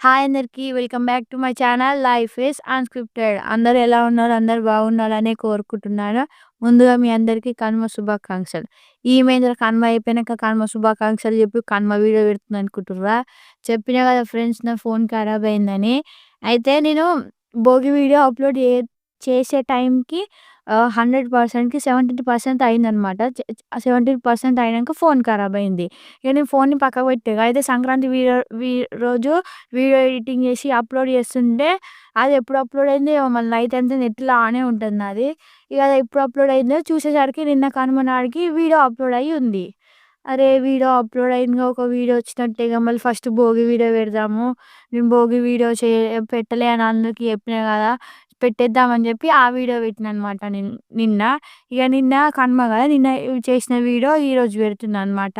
Hi అందరికీ welcome back to my channel life is unscripted. అందరు ఎలా ఉన్నారు? అందరూ బాగున్నారనే కోరుకుంటున్నాను. ముందుగా మీ అందరికీ కనుమ శుభాకాంక్షలు. ఈమేందిరా కనుమ అయిపోయినాక కనుమ శుభాకాంక్షలు చెప్పి కనుమ వీడియో పెడుతుంది అనుకుంటుర్రా? చెప్పినా కదా ఫ్రెండ్స్ నా ఫోన్ ఖరాబ్ అయిందని. అయితే నేను భోగి వీడియో అప్‌లోడ్ చే చేసే టైంకి హండ్రెడ్ పర్సెంట్కి సెవెంటీ పర్సెంట్ అయిందనమాట. సెవెంటీ పర్సెంట్ అయినాక ఫోన్ ఖరాబ్ అయింది. ఇక నేను ఫోన్‌ని పక్కకు పెట్టా. అయితే సంక్రాంతి వీడియో వీ రోజు వీడియో ఎడిటింగ్ చేసి అప్‌లోడ్ చేస్తుంటే అది ఎప్పుడు అప్‌లోడ్ అయింది మళ్ళీ నైట్ అంతా నెట్‌లో ఆనే ఉంటుంది అది ఇక అది ఎప్పుడు అప్‌లోడ్ అయిందో చూసేసరికి నిన్న కనుమ నాడికి వీడియో అప్‌లోడ్ అయ్యి ఉంది. అరే! వీడియో అప్‌లోడ్ అయిందిగా ఒక వీడియో వచ్చినట్టే మళ్ళీ ఫస్ట్ భోగి వీడియో పెడదాము. నేను భోగి వీడియో చే పెట్టలే అని అందరికి చెప్పినా కదా! పెట్టేద్దామని చెప్పి ఆ వీడియో పెట్టినా అనమాట నిన్ నిన్న. ఇక నిన్న కనుమ కదా! నిన్న చేసిన వీడియో ఈరోజు పెడుతున్నా అనమాట.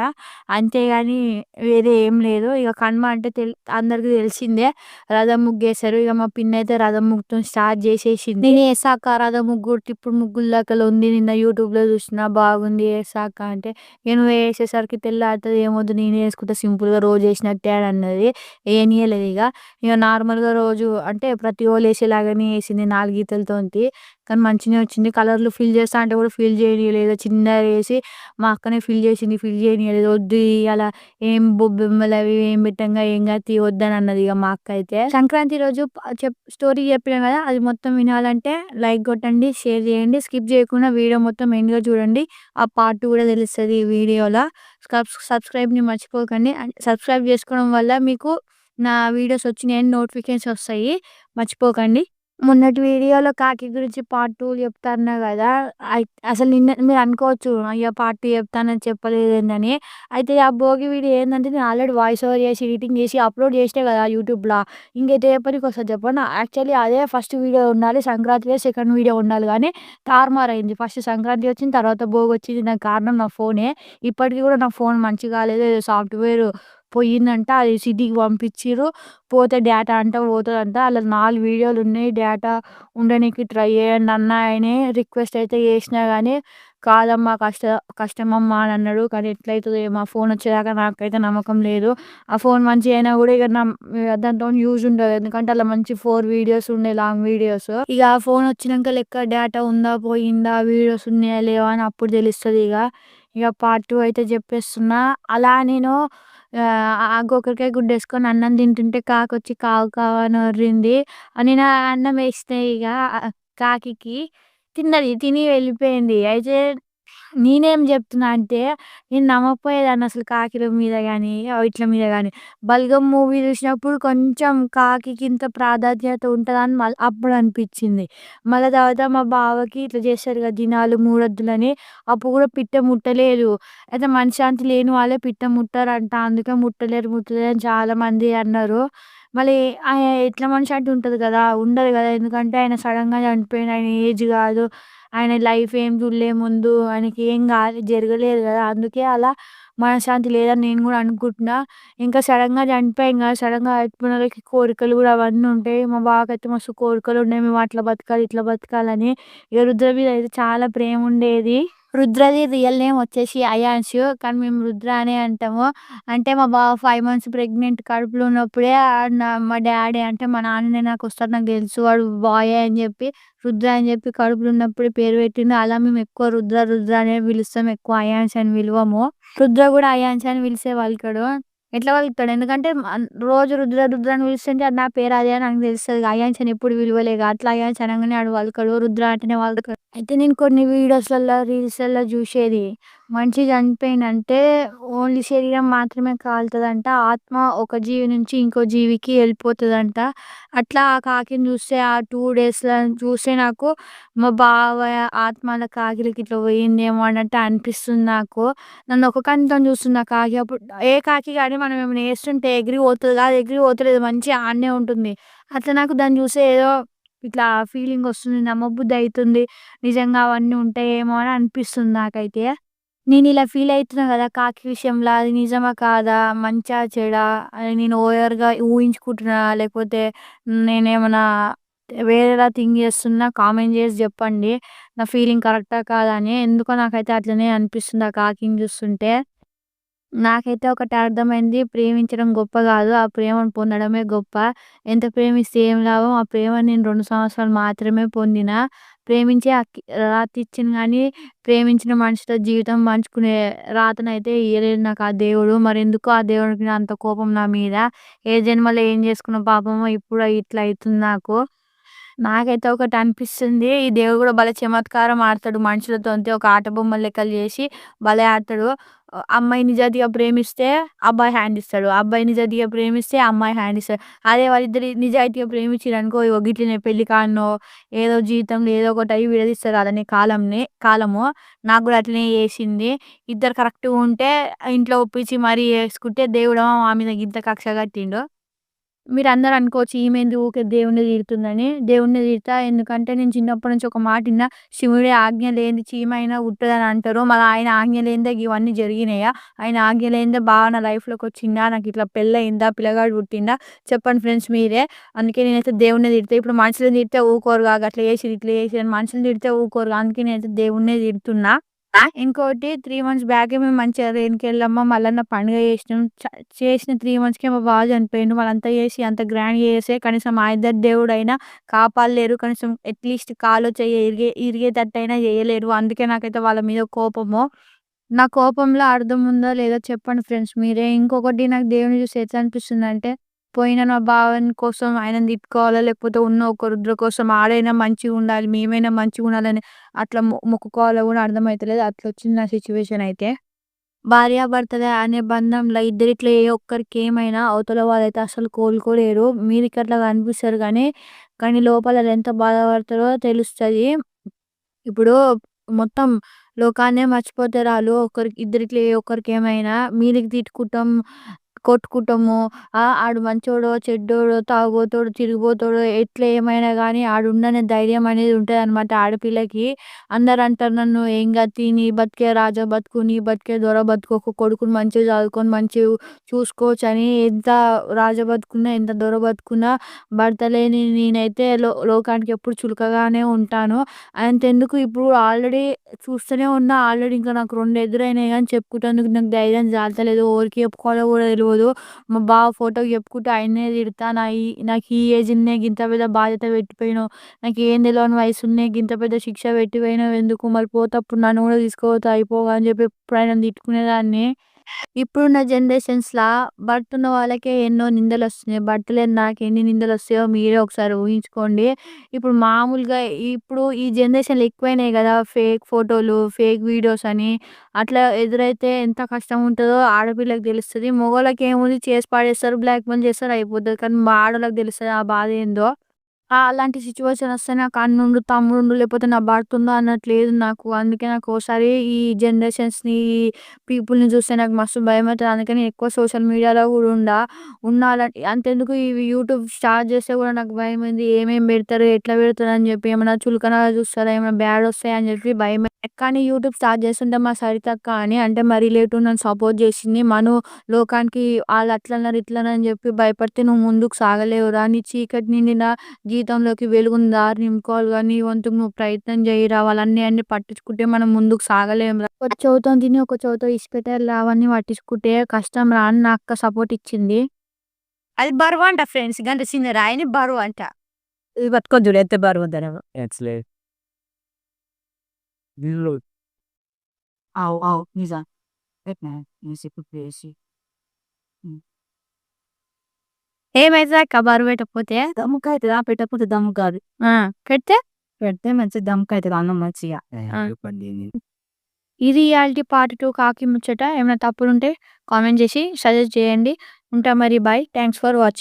అంతేగాని వేరే ఏం లేదు. ఇక కనుమ అంటే తెల్ అందరికి తెలిసిందే. రథం ముగ్గేశారు ఇక మా పిన్న అయితే రథం ముగ్గుతో స్టార్ట్ చేసేసింది. నేను వేసాక రథం ముగ్గు ఇప్పుడు ముగ్గుల దాకా ఉంది. నిన్న యూట్యూబ్‌లో చూసిన బాగుంది వేసాక అంటే, ఇక నువ్వు తెల్లాడుతుంది తెల్లారుతది ఏమొద్దు నేను ఏసుకుంటా సింపుల్‌గా రోజు వేసినట్టే అని అన్నది. ఏయనీయలేదు ఇక ఇక నార్మల్‌గా రోజు అంటే ప్రతి ఒళ్ళు వేసేలాగానే వేసింది నాలుగు గీతలతోటి. కానీ మంచిగా వచ్చింది. కలర్‌లు ఫిల్ చేస్తా అంటే కూడా ఫిల్ చేయనీయలేదు. చిన్న వేసి మా అక్కనే ఫిల్ చేసింది. ఫిల్ చేయనీయలేదు. వద్దు అలా ఏం బొబ్బెమ్మలు అవి ఏం పెట్టంగా ఏం కాదు వద్దని అన్నది ఇక మా అక్క అయితే. సంక్రాంతి రోజు చెప్ స్టోరీ చెప్పినాం కదా! అది మొత్తం వినాలంటే లైక్ కొట్టండి, షేర్ చేయండి. స్కిప్ చేయకుండా వీడియో మొత్తం ఎండ్‌గా చూడండి. ఆ పార్ట్ కూడా తెలుస్తుంది ఈ వీడియోలో. సబ్స్క్రైబ్‌ని మర్చిపోకండి. సబ్స్క్రైబ్ చేసుకోవడం వల్ల మీకు నా వీడియోస్ వచ్చినాయని నోటిఫికేషన్స్ వస్తాయి. మర్చిపోకండి. మొన్నటి వీడియోలో కాకి గురించి పార్ట్ 2 చెప్తా కదా! అసలు నిన్న మీరు అనుకోవచ్చు అయ్యో! పార్ట్ టూ చెప్తానని చెప్పలేదని అయితే ఆ భోగి వీడియో ఏందంటే నేను ఆల్రెడీ వాయిస్ ఓవర్ చేసి, ఎడిటింగ్ చేసి అప్‌లోడ్ చేసినా కదా యూట్యూబ్‌లో. ఇంక ఇది ఏ పనికొస్తది చెప్పండి. యాక్చువల్లీ అదే ఫస్ట్ వీడియో ఉండాలి. సంక్రాంతి సెకండ్ వీడియో ఉండాలి కానీ గానీ అయింది ఫస్ట్ సంక్రాంతి వచ్చింది. తర్వాత భోగి వచ్చింది. దానికి కారణం నా ఫోనే. ఇప్పటికి కూడా నా ఫోన్ మంచిగా కాలేదు. సాఫ్ట్‌వేర్ పోయిందంట. అది సిటీకి పంపించిర్రు. పోతే డేటా అంట పోతుందంట అలా నాలుగు వీడియోలు ఉన్నాయి. డేటా ఉండడానికి ట్రై చేయండి అన్న ఆయనే రిక్వెస్ట్ అయితే చేసినా కానీ కాదమ్మా కష్ట కష్టమమ్మా అని అన్నాడు. కానీ ఎట్లయితుందో మా ఫోన్ వచ్చేదాకా నాకైతే నమ్మకం లేదు. ఆ ఫోన్ మంచిగా అయినా కూడా ఇక నా దాంతో యూజ్ ఉండదు. ఎందుకంటే అలా మంచి ఫోర్ వీడియోస్ ఉండే లాంగ్ వీడియోస్. ఇక ఆ ఫోన్ వచ్చినాక లెక్క డేటా ఉందా? పోయిందా? వీడియోస్ ఉన్నాయా? లేవా? అని అప్పుడు తెలుస్తుంది ఇక ఇక పార్ట్ టూ అయితే చెప్పేస్తున్నా. అలా నేను ఆ గోకరకాయ గుడ్డేసుకొని అన్నం తింటుంటే కాకి వచ్చి కావు కావు అని ఒర్రింది. నేను నా అన్నం వేస్తే ఇక కాకికి తిన్నది. తిని వెళ్ళిపోయింది. అయితే నేనేం చెప్తున్నా అంటే నేను నమ్మకపోయేదాన్ని అసలు కాకిల మీద గానీ, వీట్ల మీద గానీ. 'బల్గం' మూవీ చూసినప్పుడు కొంచెం కాకికి ఇంత ప్రాధాన్యత ఉంటదని మళ్ళీ అప్పుడు అనిపించింది. మళ్ళా తర్వాత మా బావకి ఇట్లా చేస్తారు కదా! దినాలు మూడొద్దులని అప్పుడు కూడా పిట్ట ముట్టలేదు. అయితే మనశ్శాంతి లేని వాళ్ళే పిట్ట ముట్టరంట. అందుకే ముట్టలేరు, ముట్టలేరు అని చాలామంది అన్నారు. మళ్ళీ ఆయన ఎట్లా మనశ్శాంతి ఉంటది కదా! ఉండదు కదా! ఎందుకంటే ఆయన సడన్గా చనిపోయిండు. ఆయన ఏజ్ కాదు. ఆయన లైఫ్ ఏం చూడలే ముందు. ఆయనకి ఏం కాదు జరగలేదు కదా! అందుకే అలా మనశ్శాంతి లేదని నేను కూడా అనుకుంటున్నా. ఇంకా సడన్గా చనిపోయాం కదా! సడెన్‌గా చచ్చిపోయినోళ్ళకి కోరికలు కూడా అవన్నీ ఉంటాయి. మా బావకైతే మస్తు కోరికలు ఉన్నాయి. మేము అట్లా బతకాలి, ఇట్లా బతకాలని. ఇక రుద్ర మీద అయితే చాలా ప్రేమ ఉండేది. రుద్రది రియల్ నేమ్ వచ్చేసి అయాన్షు. కానీ మేము రుద్ర అనే అంటాము. అంటే మా బావ ఫైవ్ మంత్స్ ప్రెగ్నెంట్ కడుపులో ఉన్నప్పుడే నా మా డాడీ అంటే మా నాన్ననే నాకు వస్తాడు నాకు తెలుసు. వాడు బాయ్ అని చెప్పి రుద్ర అని చెప్పి కడుపులో ఉన్నప్పుడే పేరు పెట్టిండు. అలా మేము ఎక్కువ రుద్ర, రుద్ర అనే పిలుస్తాం. ఎక్కువ అయాన్స్ అని పిలవము. రుద్ర కూడా అయాన్స్ అని పిలిసే వాళ్ళు ఇక్కడ ఎట్లా పలుకుతాడు? ఎందుకంటే రోజు రుద్ర, రుద్ర అని పిలుస్తుంటే అది నా పేరు అదే అని నాకు తెలుస్తుంది అయాన్స్ ఎప్పుడు విలువలేదు అట్లా అయాన్స్ అనగానే ఆడు పలకడు. రుద్ర అంటేనే పలుకుతాడు. అయితే నేను కొన్ని వీడియోస్లలో రీల్స్లలో చూసేది. మనిషి చనిపోయిండంటే ఓన్లీ శరీరం మాత్రమే కాలుతుందంట ఆత్మ ఒక జీవి నుంచి ఇంకో జీవికి వెళ్ళిపోతుందంట అట్లా ఆ కాకిని చూస్తే ఆ టూ డేస్‌లో చూస్తే నాకు మా బావ ఆత్మల కాకిలకి ఇట్లా పోయిందేమో అన్నట్టు అనిపిస్తుంది నాకు. నన్ను ఒక కన్నుతోని చూస్తుంది ఆ కాకి. అప్పుడు ఏ కాకి కానీ మనం ఏమైనా చేస్తుంటే ఎగిరి పోతుంది కాదు. ఎగిరి పోతలేదు మంచిగా ఆడనే ఉంటుంది. అట్లా నాకు దాన్ని చూస్తే ఏదో ఇట్లా ఫీలింగ్ వస్తుంది. నమ్మబుద్ధి అవుతుంది నిజంగా అవన్నీ ఉంటాయేమో అని అనిపిస్తుంది నాకైతే. నేను ఇలా ఫీల్ అవుతున్నా కదా! కాకి విషయంలో అది నిజమా? కాదా? మంచా? చెడా? అని నేను ఓవర్‌గా ఊహించుకుంటున్నా? లేకపోతే నేనేమన్నా వేరేలా థింక్ చేస్తున్నా? కామెంట్ చేసి చెప్పండి. నా ఫీలింగ్ కరెక్టా? కాదా? అని. ఎందుకో నాకైతే అట్లనే అనిపిస్తుంది ఆ కాకిని చూస్తుంటే. నాకైతే ఒకటి అర్థమైంది. ప్రేమించడం గొప్ప కాదు ఆ ప్రేమను పొందడమే గొప్ప. ఎంత ప్రేమిస్తే ఏం లాభం? ఆ ప్రేమని నేను రెండు సంవత్సరాలు మాత్రమే పొందిన ప్రేమించే రాత ఇచ్చింది కానీ ప్రేమించిన మనిషితో జీవితం పంచుకునే రాతనైతే ఇయ్యలేదు నాకు ఆ దేవుడు. మరి ఎందుకు ఆ దేవుడికి అంత కోపం నా మీద. ఏ జన్మలో ఏం చేసుకున్న పాపమో ఇప్పుడు ఇట్లా అవుతుంది నాకు. నాకైతే ఒకటి అనిపిస్తుంది. ఈ దేవుడు కూడా భలే చమత్కారం ఆడతాడు మనుషులతో ఒక ఆట బొమ్మ లెక్కలు చేసి భలే ఆడతాడు. అమ్మాయి నిజాయితీగా ప్రేమిస్తే అబ్బాయి హ్యాండ్ ఇస్తాడు. అబ్బాయి నిజాయితీగా ప్రేమిస్తే అమ్మాయి హ్యాండ్ ఇస్తాడు. అదే వాళ్ళిద్దరు నిజాయితీగా ప్రేమించిర్రనుకో ఇగో గిట్లనే పెళ్ళి కానో ఏదో జీవితంలో ఏదో ఒకటి అవి విడదీస్తారు అదనే కాలంని కాలము. నాకు కూడా అట్లనే చేసింది ఇద్దరు కరెక్ట్‌గా ఉంటే ఇంట్లో ఒప్పించి మరీ చేసుకుంటే దేవుడు మా మీద ఇంత కక్ష కట్టిండు. మీరందరూ అనుకోవచ్చు ఈమెంది ఊకే దేవుణ్ణి తీరుతుందని దేవుడిని తీరుతా ఎందుకంటే నేను చిన్నప్పటి నుంచి ఒక మాట విన్నా శివుడి ఆజ్ఞ లేనిది చీమ అయినా అంటారు. మరి ఆయన ఆజ్ఞ లేనిదే ఇవన్నీ జరిగినాయా? ఆయన ఆజ్ఞ లేనిదే బాగా నా లైఫ్‌లోకి వచ్చింద నాకు ఇట్లా పెళ్ళయిందా పిల్లగాడు పుట్టిందా చెప్పండి ఫ్రెండ్స్ మీరే. అందుకే నేనైతే దేవుడినే తిడతా. ఇప్పుడు మనుషులని తిడితే ఊకోరుగా అట్లా చేసి ఇట్లా చేసి మనుషులు తిడితే ఊకోరుగా. అందుకే నేనైతే దేవుడినే తిడుతున్నా. ఇంకోటి 3 మంత్స్ బ్యాకే మేము మంచిగా రేణుకెళ్ళమ్మ, మల్లన్న పండుగ చేసినాం. చ చేసిన 3 మంత్స్‌కే మా బావ చనిపోయిండు. వాళ్ళంతా చేసి అంత గ్రాండ్ చేసే కనీసం మా ఇద్దరి దేవుడైనా కాపాడలేరు. కనీసం అట్‌లీస్ట్ కాలో, చెయ్యో ఇరిగే ఇరిగేటట్టయినా చేయలేరు. అందుకే నాకైతే వాళ్ళ మీద కోపము. నా కోపంలో అర్థం ఉందో లేదో చెప్పండి ఫ్రెండ్స్ మీరే. ఇంకొకటి నాకు దేవుడిని చూసి ఎట్లా అనిపిస్తుందంటే, పోయిన నా భావన కోసం ఆయనని తిట్టుకోవాలా? లేకపోతే ఉన్న ఒక రుద్ర కోసం ఆడైనా మంచిగా ఉండాలి మేమైనా మంచిగా ఉండాలని అట్లా మొ మొక్కుకోవాలో అర్థమవుతలేదు అట్లా వచ్చింది నా సిచ్యువేషన్ అయితే. భార్యాభర్తల అనే బంధంలో ఇద్దరిట్లో ఏ ఒక్కరికి ఏమైనా అవతల వాళ్ళైతే అసలు కోలుకోలేరు. మీదికి అట్లా కనిపిస్తారు కానీ కానీ లోపల ఎంత బాధపడతారో తెలుస్తుంది ఇప్పుడు మొత్తం లోకాన్నే మర్చిపోతారు వాళ్ళు ఒకరికి ఇద్దరిట్లో ఏ ఒక్కరికి ఏమైనా మీరు తిట్టుకుంటాం, కొట్టుకుంటాము. ఆ! ఆడు మంచోడో, చెడ్డోడో, తాగుబోతోడో, తిరిగిపోతాడు ఎట్లా ఏమైనా కానీ ఆడుండనే ధైర్యం అనేది ఉంటుంది అనమాట ఆడపిల్లకి. అందరు అంటారు నన్ను ఏం గతి నీ బతుకే రాజ బతుకు, నీ బతికే దొర బతుకు. ఒక కొడుకుని మంచిగా చదువుకొని మంచిగా చూసుకోవచ్చు అని ఎంత రాజా బతుకున్నా, ఎంత దొర బతుకున్నా భర్త లేని నేనైతే లో లోకానికి ఎప్పుడు చులకగానే ఉంటాను. అంతెందుకు ఇప్పుడు ఆల్రెడీ చూస్తూనే ఉన్నా. ఆల్రెడీ ఇంకా నాకు రెండు ఎదురైనాయి కానీ చెప్పుకుంటేందుకు నాకు ధైర్యం చాలతలేదు. ఎవరికి చెప్పుకోవాలో గూడా తెలవదు. మా బావ ఫోటోకి చెప్పుకుంటే ఆయన్నే తిడతా. నా ఈ నాకు ఈ ఏజ్‌లనే గింత పెద్ద బాధ్యత పెట్టిపోయినావు. నాకేం తెలవని వయసున్నే గింత పెద్ద శిక్ష పెట్టిపోయినావు ఎందుకు? మరి పోతప్పుడు నన్ను కూడా తీసుకుపోతా అయిపోగా అని చెప్పి ఎప్పుడైనా తిట్టుకునేదాన్ని. ఇప్పుడున్న జనరేషన్స్‌లా భర్త ఉన్న వాళ్ళకే ఎన్నో నిందలొస్తున్నాయి. భర్త లేని నాకు ఎన్ని నిందలు వస్తాయో మీరే ఒకసారి ఊహించుకోండి. ఇప్పుడు మామూలుగా ఇప్పుడు ఈ జనరేషన్‌లో ఎక్కువైనాయి కదా ఫేక్ ఫోటోలు, ఫేక్ వీడియోస్ అని. అట్లా ఎదురైతే ఎంత కష్టం ఉంటుందో ఆడపిల్లకి తెలుస్తుంది మగవాళ్ళకి ఏముంది చేసి పడేస్తారు, బ్లాక్‌మెయిల్ చేస్తారు అయిపోతుంది కానీ మా ఆడవాళ్ళకి తెలుస్తుంది ఆ బాధ ఏందో. అలాంటి సిచ్యువేషన్ వస్తే నాకు అన్నుండు, తమ్ముడు లేకపోతే నా భర్త ఉండు అన్నట్టు లేదు నాకు. అందుకే నాకు ఓసారి ఈ జనరేషన్స్‌ని, ఈ పీపుల్‌ని చూస్తే నాకు మస్తు భయం అవుతుంది అందుకని ఎక్కువ సోషల్ మీడియాలో కూడా ఉండా ఉండాలని అంతెందుకు ఇవి యూట్యూబ్ స్టార్ట్ చేస్తే కూడా నాకు భయం అయింది ఏమేమి పెడతారు? ఎట్లా పెడతారు? అని చెప్పి ఏమైనా చులకనగా చూస్తారా? ఏమైనా బ్యాడ్ వస్తాయని చెప్పి భయం కానీ యూట్యూబ్ స్టార్ట్ చేస్తుంటే మా సరితక్క అని అంటే మా రిలేటివ్ నన్ను సపోర్ట్ చేసింది. మను లోకానికి ఆళ్ళు అట్లన్నారు, ఇట్లన్నారు అని చెప్పి భయపడితే నువ్వు ముందుకు సాగలేవురా! నీ చీకటి నిండిన జీవితంలోకి వెలుగుని దారి నింపుకోవాలిగా నీ వంతుకు నువ్వు ప్రయత్నం చెయ్యిరా! వాళ్ళన్నీ అన్నీ పట్టించుకుంటే మనం ముందుకు సాగలేమురా! ఒక చెవితోని తిని ఒక చెవితో ఇడిచిపెట్టాలిరా అవన్నీ పట్టించుకుంటే కష్టంరా అని నా అక్క సపోర్ట్ ఇచ్చింది. అది బరువంట ఫ్రెండ్స్. గంత చిన్న రాయిని బరువంట. ఇది పట్టుకొని చూడు ఎంత బరువుందనేమో. వీళ్ళు అవు అవు నిజం. పెట్టినా ఇప్పుడు ఏసి. హ్మ్. ఏమైతది అక్క బరువు పెట్టకపోతే? పెట్టకపోతే దమ్ము కాదు. ఆ! పెడితే? పెడితే మంచిగా దమ్ముకైతది అన్నం మంచిగా. ఆ! ఇది ఇయాల్టి పార్ట్ 2 కాకి ముచ్చట. ఏమైనా తప్పులుంటే కామెంట్ చేసి సజెస్ట్ చేయండి. ఉంటా మరి బాయ్. Thanks for watching.